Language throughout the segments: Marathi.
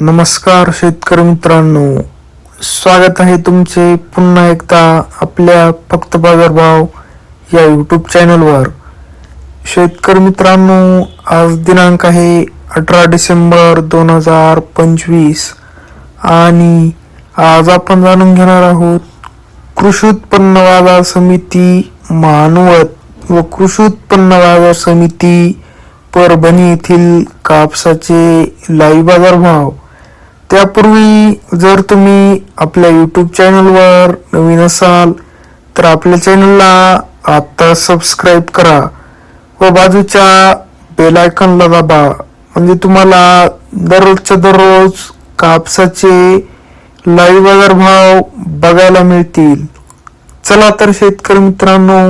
नमस्कार शेतकरी मित्रांनो. स्वागत आहे तुमचे पुन्हा एकदा आपल्या फक्त बाजारभाव या यूट्यूब चॅनलवर शेतकरी मित्रांनो आज दिनांक आहे अठरा डिसेंबर दोन हजार पंचवीस आणि आज आपण जाणून घेणार आहोत कृषी उत्पन्न बाजार समिती मानवत व कृषी उत्पन्न बाजार समिती परभणी येथील कापसाचे लाईव्ह बाजारभाव त्यापूर्वी जर तुम्ही आपल्या यूट्यूब चॅनलवर नवीन असाल तर आपल्या चॅनलला आत्ता सबस्क्राईब करा व बाजूच्या बेल आयकॉनला दाबा. म्हणजे तुम्हाला दररोजच्या दररोज कापसाचे लाईव्ह बाजारभाव बघायला मिळतील. चला तर शेतकरी मित्रांनो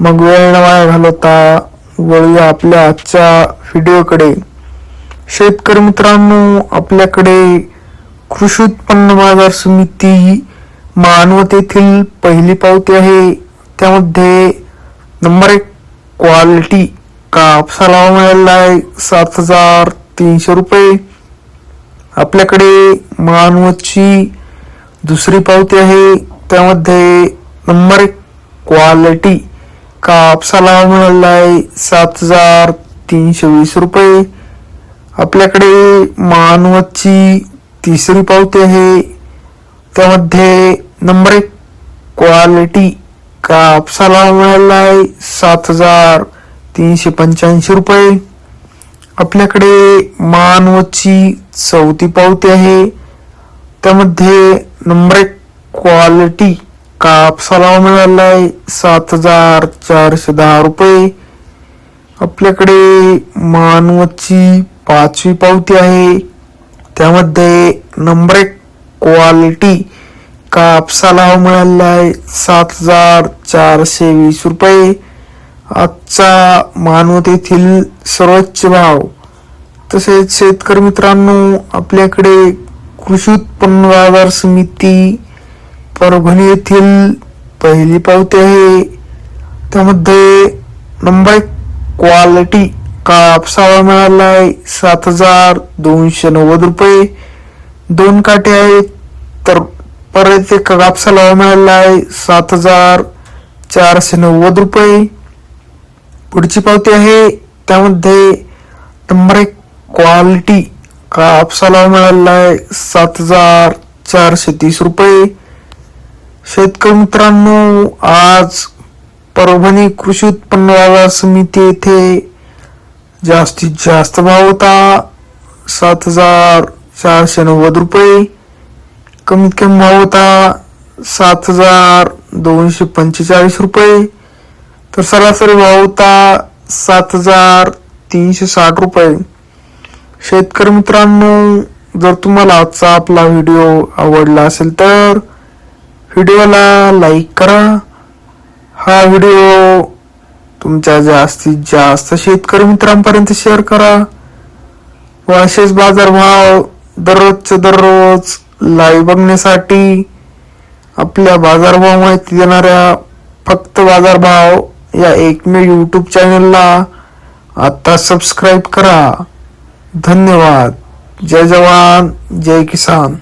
मग वेळ न वाया घालवता वळूया आपल्या आजच्या व्हिडिओकडे शेतकरी मित्रांनो आपल्याकडे कृषी उत्पन्न बाजार समिती मानवत येथील पहिली पावती आहे. त्यामध्ये नंबर एक क्वालिटी. कापसाला मिळालेला आहे? सात हजार तीनशे रुपये. आपल्याकडे मानवतची दुसरी पावती आहे. त्यामध्ये नंबर एक क्वालिटी. कापसाला मिळालेला आहे? सात हजार तीनशे वीस रुपये. आपल्याकडे मानवतची तिसरी पावती आहे. त्यामध्ये नंबर एक क्वालिटी कापसाला मिळाला आहे सात हजार तीनशे पंच्याऐंशी रुपये. आपल्याकडे मानवची चौथी पावती आहे. त्यामध्ये नंबर एक क्वालिटी कापसाला मिळाला आहे सात हजार चारशे दहा रुपये. आपल्याकडे मानवची पाचवी पावती आहे. त्यामध्ये नंबर एक क्वालिटी कापसाला मिळालेला आहे. सात हजार चारशे वीस रुपये. आजचा मानवत येथील सर्वोच्च भाव. तसेच शेतकरी मित्रांनो आपल्याकडे कृषी उत्पन्न बाजार समिती परभणी येथील पहिली पावती आहे. त्यामध्ये नंबर एक क्वालिटी कापसाला मिळाला आहे सात हजार दोनशे नव्वद रुपये. दोन काटे आहेत तर परत एक कापसाला मिळाला आहे सात हजार चारशे नव्वद रुपये. पुढची पावती आहे त्यामध्ये नंबर एक क्वालिटी कापसाला मिळाला आहे सात हजार चारशे तीस रुपये. शेतकरी मित्रांनो आज परभणी कृषी उत्पन्न बाजार समिती येथे जास्तीत जास्त भाव होता. सात हजार चारशे नव्वद रुपये. कमीत कमी भाव होता सात हजार दोनशे पंचेचाळीस रुपये. तर सरासरी भाव होता सात हजार तीनशे साठ रुपये. शेतकरी मित्रांनो जर तुम्हाला आजचा आपला व्हिडिओ आवडला असेल तर व्हिडिओला लाईक करा. हा व्हिडिओ तुमच्या जास्तीत जास्त शेतकरी मित्रांपर्यंत शेअर करा. व असेच बाजारभाव दररोजचे दररोज लाईव्ह बघण्यासाठी आपल्या बाजारभाव माहिती देणाऱ्या फक्त बाजारभाव या एकमेव यूट्यूब चॅनलला आता सबस्क्राईब करा. धन्यवाद. जय जवान जय किसान.